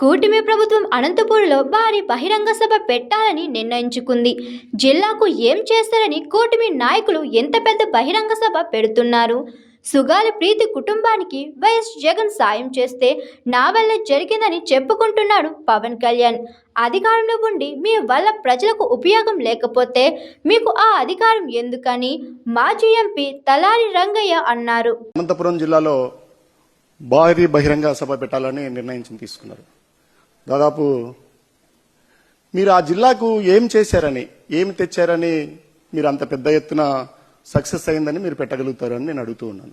కూటమి ప్రభుత్వం అనంతపూర్లో భారీ బహిరంగ సభ పెట్టాలని నిర్ణయించుకుంది. జిల్లాకు ఏం చేస్తారని కూటమి నాయకులు ఎంత పెద్ద బహిరంగ సభ పెడుతున్నారు? సుగాలి ప్రీతి కుటుంబానికి వైఎస్ జగన్ సాయం చేస్తే నా వల్ల జరిగిందని చెప్పుకుంటున్నాడు పవన్ కళ్యాణ్. అధికారంలో ఉండి మీ వల్ల ప్రజలకు ఉపయోగం లేకపోతే మీకు ఆ అధికారం ఎందుకని? మాజీ ఎంపీ తలారి రంగయ్య అన్నారు. అనంతపురం జిల్లాలో భారీ బహిరంగ సభ పెట్టాలని నిర్ణయించి తీసుకున్నారు. దాదాపు మీరు ఆ జిల్లాకు ఏం చేశారని ఏమి తెచ్చారని మీరు అంత పెద్ద ఎత్తున సక్సెస్ అయిందని మీరు పెట్టగలుగుతారని నేను అడుగుతూ ఉన్నాను.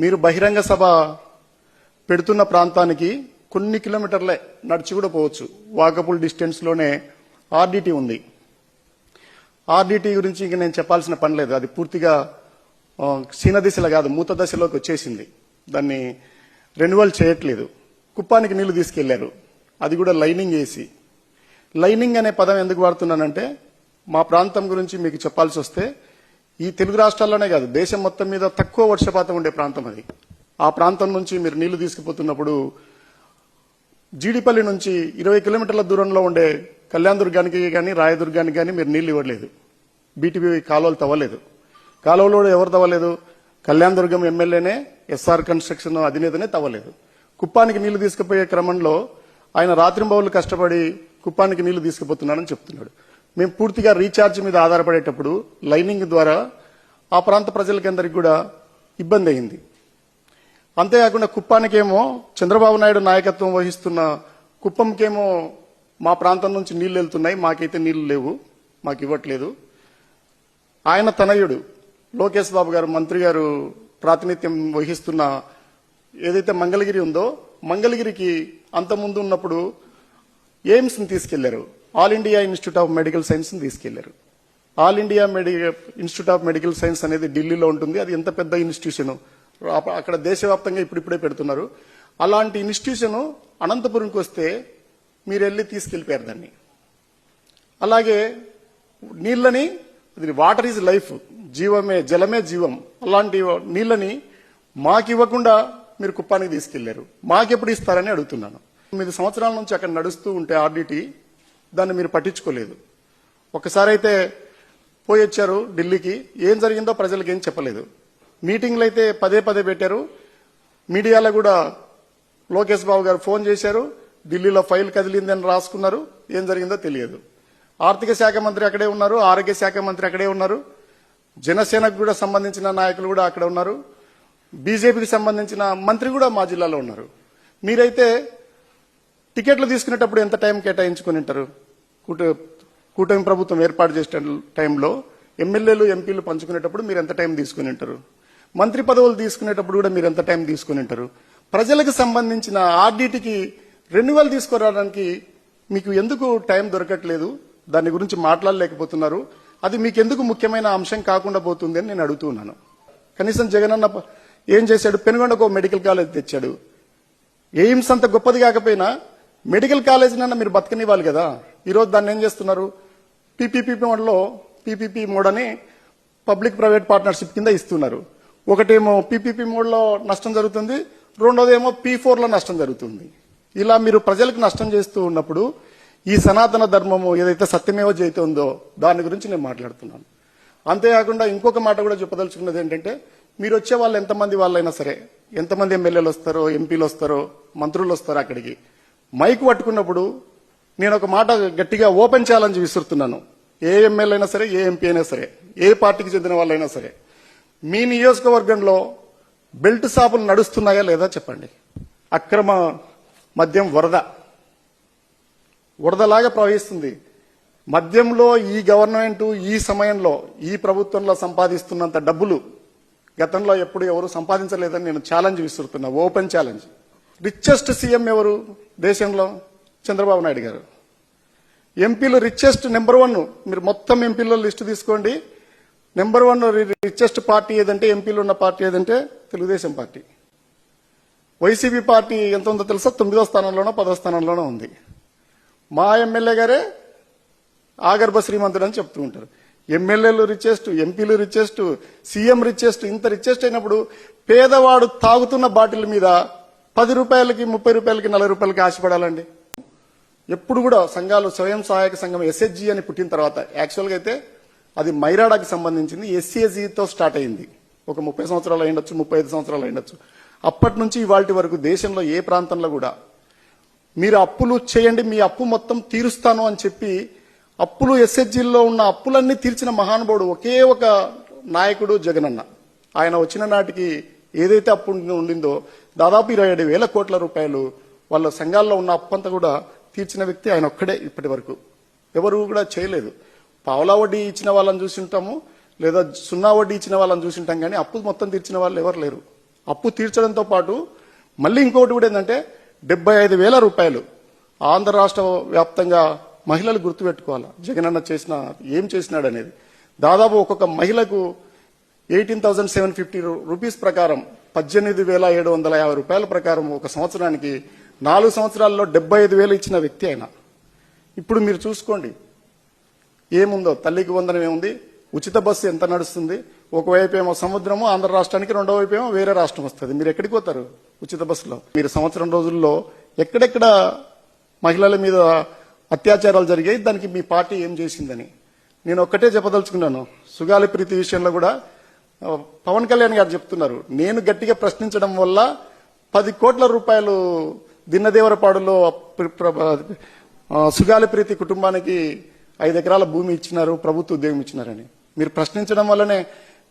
మీరు బహిరంగ సభ పెడుతున్న ప్రాంతానికి కొన్ని కిలోమీటర్లే నడిచి కూడా పోవచ్చు. వాకబుల్ డిస్టెన్స్లోనే ఆర్డిటీ ఉంది. ఆర్డిటీ గురించి ఇంక నేను చెప్పాల్సిన పని లేదు. అది పూర్తిగా ఆ, క్షీణ కాదు మూత దశలోకి వచ్చేసింది. దాన్ని రెన్యువల్ చేయట్లేదు. కుప్పానికి నీళ్ళు తీసుకెళ్ళారు. అది కూడా లైనింగ్ వేసి లైనింగ్ అనే పదం ఎందుకు వాడుతున్నానంటే మా ప్రాంతం గురించి మీకు చెప్పాల్సి వస్తే ఈ తెలుగు రాష్ట్రాల్లోనే కాదు దేశం మొత్తం మీద తక్కువ వర్షపాతం ఉండే ప్రాంతం అది. ఆ ప్రాంతం నుంచి మీరు నీళ్ళు తీసుకుపోతున్నప్పుడు జీడిపల్లి నుంచి ఇరవై కిలోమీటర్ల దూరంలో ఉండే కళ్యాణ దుర్గానికి కానీ రాయదుర్గానికి కానీ మీరు నీళ్ళు ఇవ్వలేదు బీటీపీ కాలువలు తవ్వలేదు. కాలువలో కూడా ఎవరు తవ్వలేదు? కళ్యాణ దుర్గం ఎమ్మెల్యేనే ఎస్ఆర్ కన్స్ట్రక్షన్ అధినేతనే తవ్వలేదు. కుప్పానికి నీళ్ళు తీసుకుపోయే క్రమంలో ఆయన రాత్రింబవులు కష్టపడి కుప్పానికి నీళ్ళు తీసుకుపోతున్నాడని చెప్తున్నాడు. మేము పూర్తిగా రీఛార్జ్ మీద ఆధారపడేటప్పుడు లైనింగ్ ద్వారా ఆ ప్రాంత ప్రజలకందరికి కూడా ఇబ్బంది అయింది. అంతేకాకుండా కుప్పానికేమో చంద్రబాబు నాయుడు నాయకత్వం వహిస్తున్న కుప్పంకేమో మా ప్రాంతం నుంచి నీళ్ళు వెళ్తున్నాయి మాకైతే నీళ్ళు లేవు మాకు ఇవ్వట్లేదు. ఆయన తనయుడు లోకేష్ బాబు గారు మంత్రి గారు ప్రాతినిధ్యం వహిస్తున్న ఏదైతే మంగళగిరి ఉందో మంగళగిరికి అంతకుముందు ఉన్నప్పుడు ఎయిమ్స్ని తీసుకెళ్ళారు. All India institute of medical సైన్స్ని తీసుకెళ్ళారు. All India medical institute of medical science అనేది ఢిల్లీలో ఉంటుంది. అది ఎంత పెద్ద ఇన్స్టిట్యూషన్? అక్కడ దేశవ్యాప్తంగా ఇప్పుడిప్పుడే పెడుతున్నారు. అలాంటి ఇన్స్టిట్యూషన్ అనంతపురంకి వస్తే మీరు వెళ్ళి తీసుకెళ్ళిపోయారు దాన్ని. అలాగే నీళ్ళని అది వాటర్ ఈజ్ లైఫ్. జీవమే జలమే జీవం. అలాంటి నీళ్ళని మాకు ఇవ్వకుండా మీరు కుప్పానికి తీసుకెళ్ళారు. మాకెప్పుడు ఇస్తారని అడుగుతున్నాను. తొమ్మిది సంవత్సరాల నుంచి అక్కడ నడుస్తూ ఉంటే ఆర్డిటీ దాన్ని మీరు పట్టించుకోలేదు. ఒకసారి అయితే పోయి వచ్చారు ఢిల్లీకి. ఏం జరిగిందో ప్రజలకు ఏం చెప్పలేదు. మీటింగ్లు అయితే పదే పదే పెట్టారు. మీడియాలో కూడా లోకేష్ బాబు గారు ఫోన్ చేశారు. ఢిల్లీలో ఫైల్ కదిలిందని రాసుకున్నారు. ఏం జరిగిందో తెలియదు. ఆర్థిక శాఖ మంత్రి అక్కడే ఉన్నారు. ఆరోగ్య శాఖ మంత్రి అక్కడే ఉన్నారు. జనసేనకు కూడా సంబంధించిన నాయకులు కూడా అక్కడ ఉన్నారు. బీజేపీకి సంబంధించిన మంత్రి కూడా మా జిల్లాలో ఉన్నారు. మీరైతే టికెట్లు తీసుకునేటప్పుడు ఎంత టైం కేటాయించుకుని ఉంటారు? కూట- కూటమి ప్రభుత్వం ఏర్పాటు చేసిన టైంలో ఎమ్మెల్యేలు ఎంపీలు పంచుకునేటప్పుడు మీరు ఎంత టైం తీసుకుని ఉంటారు? మంత్రి పదవులు తీసుకునేటప్పుడు కూడా మీరు ఎంత టైం తీసుకుని ఉంటారు? ప్రజలకు సంబంధించిన ఆర్డీటీకి రెన్యువల్ తీసుకురావడానికి మీకు ఎందుకు టైం దొరకట్లేదు? దాని గురించి మాట్లాడలేకపోతున్నారు. అది మీకు ఎందుకు ముఖ్యమైన అంశం కాకుండా పోతుంది అని నేను అడుగుతున్నాను కనీసం జగనన్న ఏం చేశాడు? పెనుగొండకు మెడికల్ కాలేజ్ తెచ్చాడు. ఎయిమ్స్ అంత గొప్పది కాకపోయినా మెడికల్ కాలేజ్ నన్న మీరు బతకనివ్వాలి కదా. ఈరోజు దాన్ని ఏం చేస్తున్నారు? పీపీపీ మోడ్లో పీపీపీ మోడ్ అని పబ్లిక్ ప్రైవేట్ పార్ట్నర్షిప్ కింద ఇస్తున్నారు. ఒకటేమో పీపీపీ మోడ్లో నష్టం జరుగుతుంది రెండోదేమో పీ ఫోర్లో నష్టం జరుగుతుంది. ఇలా మీరు ప్రజలకు నష్టం చేస్తూ ఉన్నప్పుడు ఈ సనాతన ధర్మము ఏదైతే సత్యమేవ జయితే దాని గురించి నేను మాట్లాడుతున్నాను. అంతేకాకుండా ఇంకొక మాట కూడా చెప్పదలుచుకున్నది ఏంటంటే మీరు వచ్చే వాళ్ళు ఎంతమంది వాళ్ళైనా సరే ఎంతమంది ఎమ్మెల్యేలు వస్తారో ఎంపీలు వస్తారో మంత్రులు వస్తారో అక్కడికి. మైక్ పట్టుకున్నప్పుడు నేను ఒక మాట గట్టిగా ఓపెన్ ఛాలెంజ్ విసురుతున్నాను. ఏ ఎమ్మెల్యే అయినా సరే ఏ ఎంపీ అయినా సరే ఏ పార్టీకి చెందిన వాళ్ళైనా సరే మీ నియోజకవర్గంలో బెల్ట్ షాపులు నడుస్తున్నాయా లేదా చెప్పండి. అక్రమ మద్యం వరద. వరదలాగా ప్రవహిస్తుంది. మద్యంలో ఈ గవర్నమెంట్ ఈ సమయంలో ఈ ప్రభుత్వంలో సంపాదిస్తున్నంత డబ్బులు గతంలో ఎప్పుడు ఎవరు సంపాదించలేదని నేను ఛాలెంజ్ విసురుతున్నా ఓపెన్ ఛాలెంజ్ రిచెస్ట్ సీఎం ఎవరు దేశంలో? చంద్రబాబు నాయుడు గారు. ఎంపీలు రిచెస్ట్ నెంబర్ వన్ మీరు మొత్తం ఎంపీల లిస్టు తీసుకోండి. నెంబర్ వన్ రిచెస్ట్ పార్టీ ఏదంటే ఎంపీలు ఉన్న పార్టీ ఏదంటే తెలుగుదేశం పార్టీ. వైసీపీ పార్టీ ఎంత ఉందో తెలుసా? తొమ్మిదో స్థానంలోనో పదో స్థానంలోనో ఉంది. మా ఎమ్మెల్యే గారే ఆగర్భ శ్రీమంతుడు అని చెప్తూ ఉంటారు. ఎమ్మెల్యేలు రిచెస్ట్ ఎంపీలు రిచెస్ట్ సీఎం రిచెస్ట్ ఇంత రిచెస్ట్ అయినప్పుడు పేదవాడు తాగుతున్న బాటిల్ మీద పది రూపాయలకి ముప్పై రూపాయలకి నలభై రూపాయలకి ఆశపడాలండి. ఎప్పుడు కూడా సంఘాలు స్వయం సహాయక సంఘం ఎస్హెచ్జి అని పుట్టిన తర్వాత యాక్చువల్గా అయితే అది మైరాడాకి సంబంధించింది ఎస్సీఎస్ఈతో స్టార్ట్ అయింది. ఒక ముప్పై సంవత్సరాలు అయిండొచ్చు ముప్పై ఐదు సంవత్సరాలు అయిండొచ్చు అప్పటి నుంచి ఇవాటి వరకు దేశంలో ఏ ప్రాంతంలో కూడా మీరు అప్పులు చేయండి మీ అప్పు మొత్తం తీరుస్తాను అని చెప్పి అప్పులు ఎస్హెచ్జిల్లో ఉన్న అప్పులన్నీ తీర్చిన మహానుభావుడు ఒకే ఒక నాయకుడు జగనన్న. ఆయన వచ్చిన నాటికి ఏదైతే అప్పు ఉండిందో దాదాపు ఇరవై ఏడు వేల కోట్ల రూపాయలు వాళ్ళ సంఘాల్లో ఉన్న అప్పంతా కూడా తీర్చిన వ్యక్తి ఆయన ఒక్కడే ఇప్పటి వరకు. ఎవరు కూడా చేయలేదు. పావలా వడ్డీ ఇచ్చిన వాళ్ళని చూసి ఉంటాము లేదా సున్నా వడ్డీ ఇచ్చిన వాళ్ళని చూసి ఉంటాం కానీ అప్పు మొత్తం తీర్చిన వాళ్ళు ఎవరు లేరు. అప్పు తీర్చడంతో పాటు మళ్ళీ ఇంకొకటి కూడా ఏంటంటే డెబ్బై ఐదు వేల రూపాయలు ఆంధ్ర రాష్ట్ర వ్యాప్తంగా మహిళలు గుర్తుపెట్టుకోవాలి? జగనన్న చేసిన ఏం చేసినాడు అనేది దాదాపు ఒక్కొక్క మహిళకు eighteen thousand seven fifty rupees ప్రకారం పద్దెనిమిది వేల ఏడు వందల యాభై రూపాయల ప్రకారం ఒక సంవత్సరానికి నాలుగు సంవత్సరాల్లో డెబ్బై ఐదు వేలు ఇచ్చిన వ్యక్తి ఆయన. ఇప్పుడు మీరు చూసుకోండి. ఏముందో? తల్లికి వందనం ఏముంది? ఉచిత బస్సు ఎంత నడుస్తుంది? ఒకవైపు ఏమో సముద్రము ఆంధ్ర రాష్ట్రానికి రెండో వైపు ఏమో వేరే రాష్ట్రం వస్తుంది. మీరు ఎక్కడికి పోతారు? ఉచిత బస్సులో. మీరు సంవత్సరం రోజుల్లో ఎక్కడెక్కడ మహిళల మీద అత్యాచారాలు జరిగాయి. దానికి మీ పార్టీ ఏం చేసిందని నేను ఒక్కటే చెప్పదలుచుకున్నాను. సుగాలి ప్రీతి విషయంలో కూడా పవన్ కళ్యాణ్ గారు చెప్తున్నారు. నేను గట్టిగా ప్రశ్నించడం వల్ల పది కోట్ల రూపాయలు దిన్నదేవరపాడులో సుగాలి ప్రీతి కుటుంబానికి ఐదు ఎకరాల భూమి ఇచ్చినారు ప్రభుత్వ ఉద్యోగం ఇచ్చినారని. మీరు ప్రశ్నించడం వల్లనే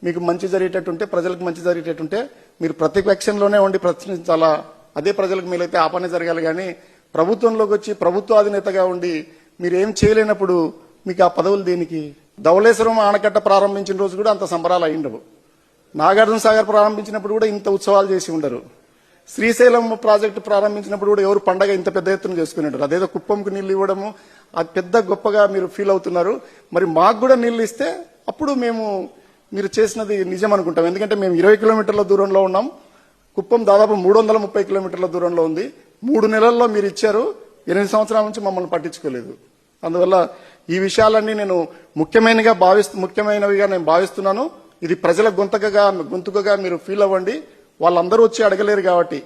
మీకు మంచి జరిగేటట్టుంటే ప్రజలకు మంచి జరిగేటట్టుంటే మీరు ప్రతిపక్షంలోనే ఉండి ప్రశ్నించాలా? అదే ప్రజలకు మేలైతే ఆపణ జరగాలి కానీ ప్రభుత్వంలోకి వచ్చి ప్రభుత్వ అధినేతగా ఉండి మీరు ఏం చేయలేనప్పుడు మీకు ఆ పదవులు దేనికి? ధవళేశ్వరం ఆనకట్ట ప్రారంభించిన రోజు కూడా అంత సంబరాలు అయిండవు నాగార్జున సాగర్ ప్రారంభించినప్పుడు కూడా ఇంత ఉత్సవాలు చేసి ఉండరు. శ్రీశైలం ప్రాజెక్టు ప్రారంభించినప్పుడు కూడా ఎవరు పండగ ఇంత పెద్ద ఎత్తున చేసుకునేటారు అదేదో కుప్పంకు నీళ్ళు ఇవ్వడము అది పెద్ద గొప్పగా మీరు ఫీల్ అవుతున్నారు. మరి మాకు కూడా నీళ్ళు ఇస్తే అప్పుడు మేము మీరు చేసినది నిజం అనుకుంటాం. ఎందుకంటే మేము ఇరవై కిలోమీటర్ల దూరంలో ఉన్నాం. కుప్పం దాదాపు మూడు వందల ముప్పై కిలోమీటర్ల దూరంలో ఉంది. మూడు నెలల్లో మీరు ఇచ్చారు ఎనిమిది సంవత్సరాల నుంచి మమ్మల్ని పట్టించుకోలేదు. అందువల్ల ఈ విషయాలన్నీ నేను ముఖ్యమైనగా భావిస్తూ ముఖ్యమైనవిగా నేను భావిస్తున్నాను. ఇది ప్రజల గొంతకగా గొంతుకగా మీరు ఫీల్ అవ్వండి. వాళ్ళందరూ వచ్చి అడగలేరు కాబట్టి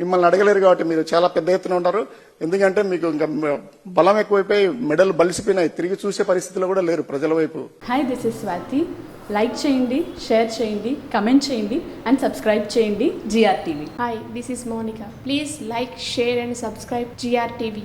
మిమ్మల్ని అడగలేరు కాబట్టి మీరు చాలా పెద్ద ఎత్తున ఉంటారు. ఎందుకంటే మీకు ఇంకా బలం ఎక్కువైపోయి మెడలు బలిసిపోయినాయి. తిరిగి చూసే పరిస్థితిలో కూడా లేరు ప్రజల వైపు. Hi this is Swathi like చేయండి షేర్ చేయండి కమెంట్ చేయండి అండ్ సబ్స్క్రైబ్ చేయండి GR TV Hi, this is Monica. Please like, share, and subscribe GRTV.